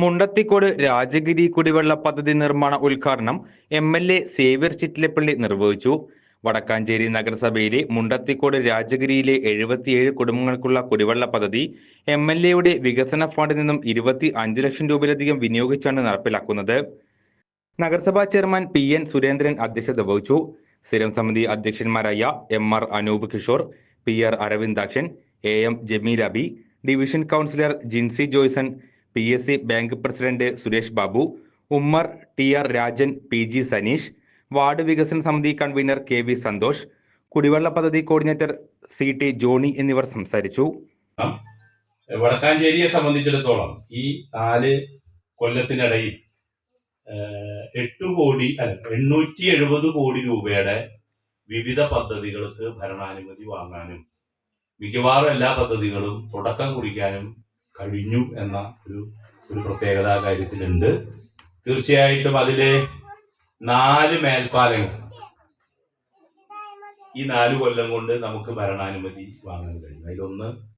മുണ്ടത്തിക്കോട് രാജഗിരി കുടിവെള്ള പദ്ധതി നിർമ്മാണ ഉദ്ഘാടനം M L A Xavier Chittilappally നിർവഹിച്ചു. വടക്കാഞ്ചേരി നഗരസഭയിലെ മുണ്ടത്തിക്കോട് രാജഗിരിയിലെ എഴുപത്തിയേഴ് കുടുംബങ്ങൾക്കുള്ള കുടിവെള്ള പദ്ധതി എം എൽ എയുടെ വികസന ഫണ്ടിൽ നിന്നും ഇരുപത്തി അഞ്ച് ലക്ഷം രൂപയിലധികം വിനിയോഗിച്ചാണ് നടപ്പിലാക്കുന്നത്. നഗരസഭാ ചെയർമാൻ പി എൻ സുരേന്ദ്രൻ അധ്യക്ഷത വഹിച്ചു. സ്ഥിരം സമിതി അധ്യക്ഷന്മാരായ M R Anoop Kishore P R Aravindakshan A M Jameel Abi division councillor Jinsy Joyson P S C bank president Suresh Babu Ummer T R Rajan P G Saneesh ward വികസന സമിതി convener K V Santhosh കുടിവെള്ള പദ്ധതി coordinator C T Johnny എന്നിവർ സംസാരിച്ചു. വടക്കാഞ്ചേരിയെ സംബന്ധിച്ചിടത്തോളം ഈ നാല് കൊല്ലത്തിനിടയിൽ എട്ട് കോടി അല്ല എണ്ണൂറ്റി എഴുപത് കോടി രൂപയുടെ വിവിധ പദ്ധതികൾക്ക് ഭരണാനുമതി വാങ്ങാനും മിക്കവാറും എല്ലാ പദ്ധതികളും തുടക്കം കുറിക്കാനും കഴിഞ്ഞു എന്ന ഒരു ഒരു പ്രത്യേകത കാര്യത്തിലുണ്ട്. തീർച്ചയായിട്ടും അതിലെ നാല് മേൽപ്പാലങ്ങൾ ഈ നാല് കൊല്ലം കൊണ്ട് നമുക്ക് ഭരണാനുമതി വാങ്ങാൻ കഴിയും. അതിലൊന്ന്